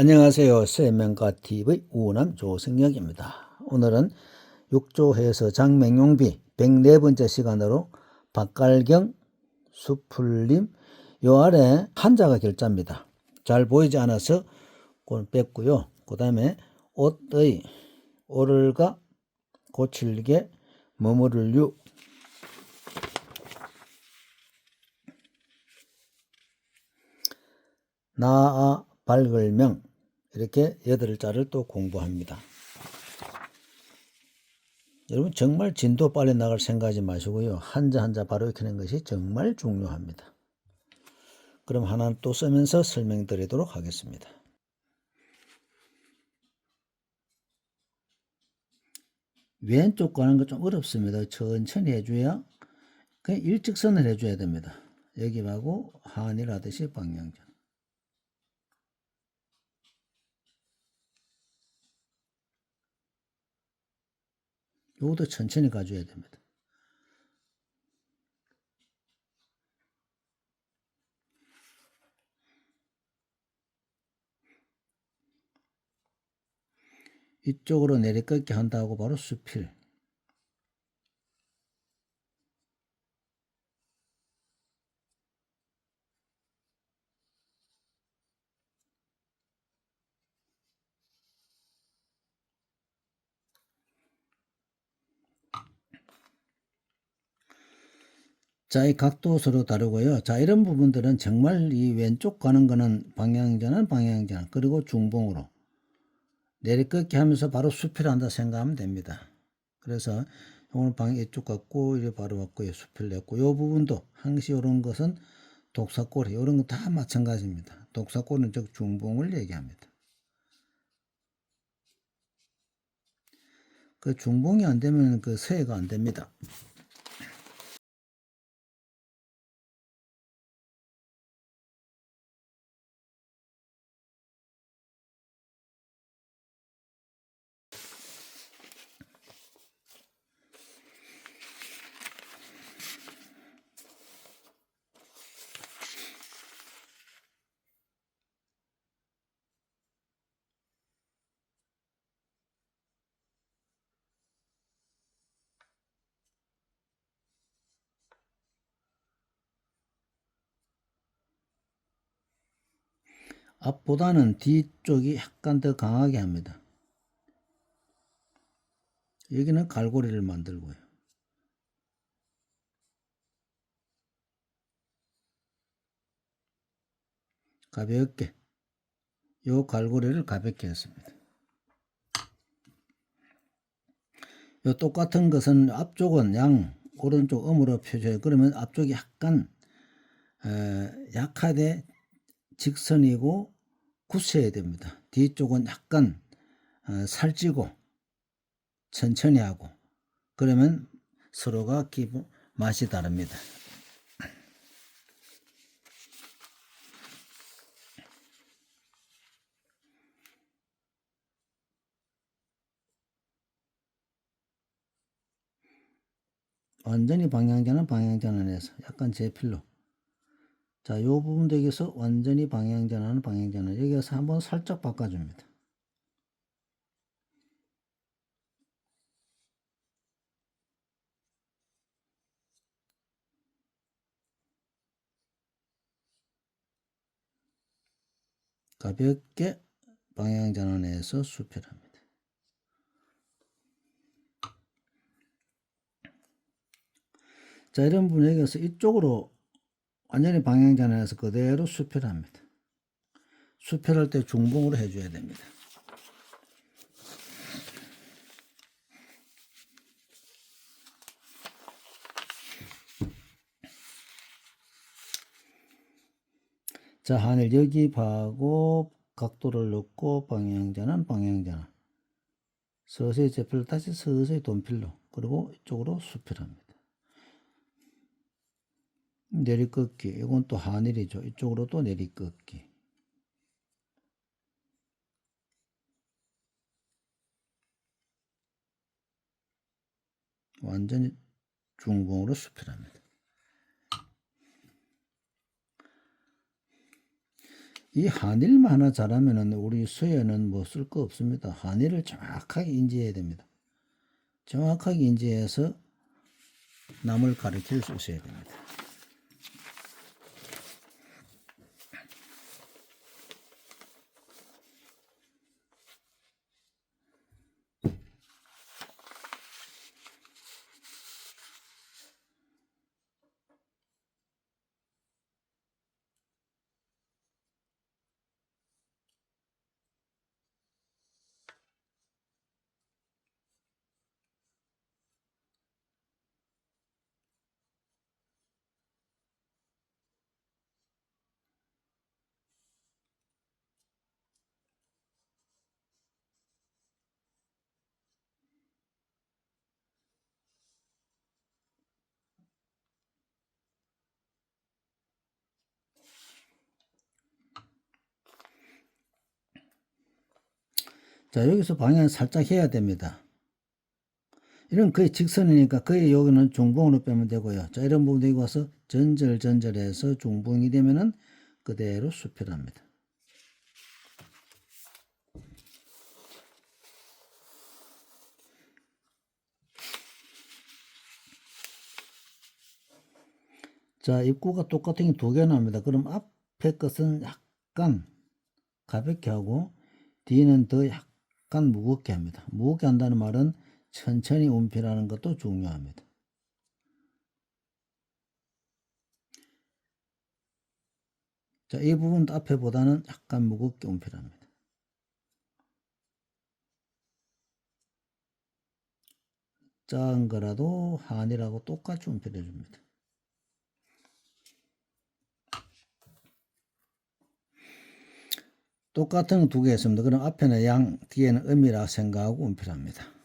안녕하세요. 세명가 TV 우남 조승혁입니다. 오늘은 육조해서 장맹용비 104번째 시간으로 박갈경 수풀림 요 아래 한자가 결자입니다. 잘 보이지 않아서 그건 뺐고요. 그 다음에 옷의 오를가 고칠게 머무를 유 나아 밝을 명 이렇게 여덟 자를 또 공부합니다. 여러분 정말 진도 빨리 나갈 생각하지 마시고요. 한자 한자 바로 익히는 것이 정말 중요합니다. 그럼 하나 또 쓰면서 설명드리도록 하겠습니다. 왼쪽 가는 거 좀 어렵습니다. 천천히 해줘야 그냥 일직선을 해줘야 됩니다. 여기 하고 한일 하듯이 방향전. 요것도 천천히 가줘야 됩니다. 이쪽으로 내리꺾기 한다고 바로 수필. 자, 이 각도 서로 다르고요. 자, 이런 부분들은 정말 이 왼쪽 가는 거는 방향전환, 방향전환, 그리고 중봉으로 내리꺾기 하면서 바로 수필 한다 생각하면 됩니다. 그래서 오늘 방 이쪽 갖고 이래 바로 갖고 수필 냈고 요 부분도 항시 이런 것은 독사꼬리 이런 거 다 마찬가지입니다. 독사꼬리는 즉 중봉을 얘기합니다. 그 중봉이 안 되면 그 서해가 안 됩니다. 앞보다는 뒤쪽이 약간 더 강하게 합니다. 여기는 갈고리를 만들고요. 가볍게 요 갈고리를 가볍게 했습니다. 요 똑같은 것은 앞쪽은 양 오른쪽 음으로 표줘요. 그러면 앞쪽이 약간 에, 약하되 직선이고 굳혀야 됩니다. 뒤쪽은 약간 어, 살찌고 천천히 하고 그러면 서로가 기분 맛이 다릅니다. 완전히 방향전환 방향전환해서 약간 제 필로 자, 요 부분 되기서 완전히 방향 전환, 방향 전환. 여기서 한번 살짝 바꿔줍니다. 가볍게 방향 전환해서 수필합니다. 자, 이런 여기서 이쪽으로 완전히 방향 전환해서 그대로 수필합니다. 수필할 때 중봉으로 해줘야 됩니다. 자, 하늘 여기 봐고 각도를 넣고 방향 전환, 방향 전환. 서서히 제필 다시 서서히 돈필로 그리고 이쪽으로 수필합니다. 내리꺾기. 이건 또 하늘이죠. 이쪽으로 또 내리꺾기. 완전히 중봉으로 수필합니다. 이 한일만 하나 잘하면은 우리 수혜는 뭐 쓸 거 없습니다. 한일을 정확하게 인지해야 됩니다. 정확하게 인지해서 남을 가르칠 수 있어야 됩니다. 자, 여기서 방향 살짝 해야 됩니다. 이런 거의 직선이니까 거의 여기는 중봉으로 빼면 되고요. 자, 이런 부분 여기 와서 전절전절해서 중봉이 되면은 그대로 수필합니다. 자, 입구가 똑같은 게 두 개 나옵니다. 그럼 앞에 것은 약간 가볍게 하고 뒤는 더 약간 무겁게 합니다. 무겁게 한다는 말은 천천히 움필하는 것도 중요합니다. 자, 이 부분 앞에 보다는 약간 무겁게 움필합니다. 작은 거라도 한이라고 똑같이 움필해 줍니다. 똑같은 두 개 있습니다. 그럼 앞에는 양, 뒤에는 음이라 생각하고 움필합니다.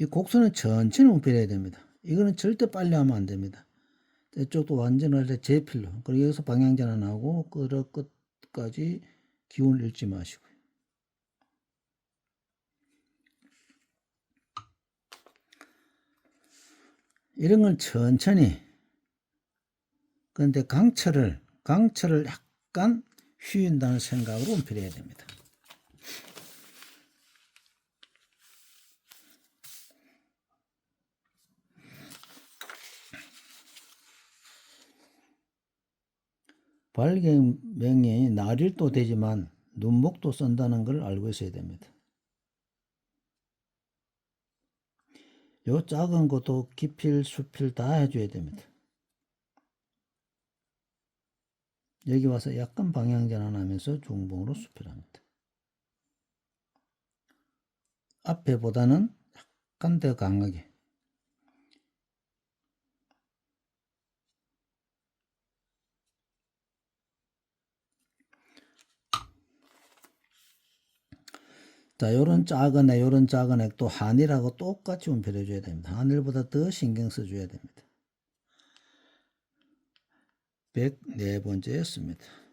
이 곡선은 천천히 움필해야 됩니다. 이거는 절대 빨리 하면 안 됩니다. 이쪽도 완전할 때 제필로. 그리고 여기서 방향 전환 하고 끝 끝까지 기운을 잃지 마시고요. 이런 건 천천히. 그런데 강철을 강철을 약간 휘인다는 생각으로 움필해야 됩니다. 발경명이 날일도 되지만 눈목도 쓴다는 걸 알고 있어야 됩니다. 요 작은 것도 기필, 수필 다 해줘야 됩니다. 여기 와서 약간 방향 전환하면서 중봉으로 수필합니다. 앞에 보다는 약간 더 강하게 자, 요런 작은 애, 요런 작은 액도 한일하고 똑같이 운필해 줘야 됩니다. 한일보다 더 신경 써 줘야 됩니다. 104번째였습니다.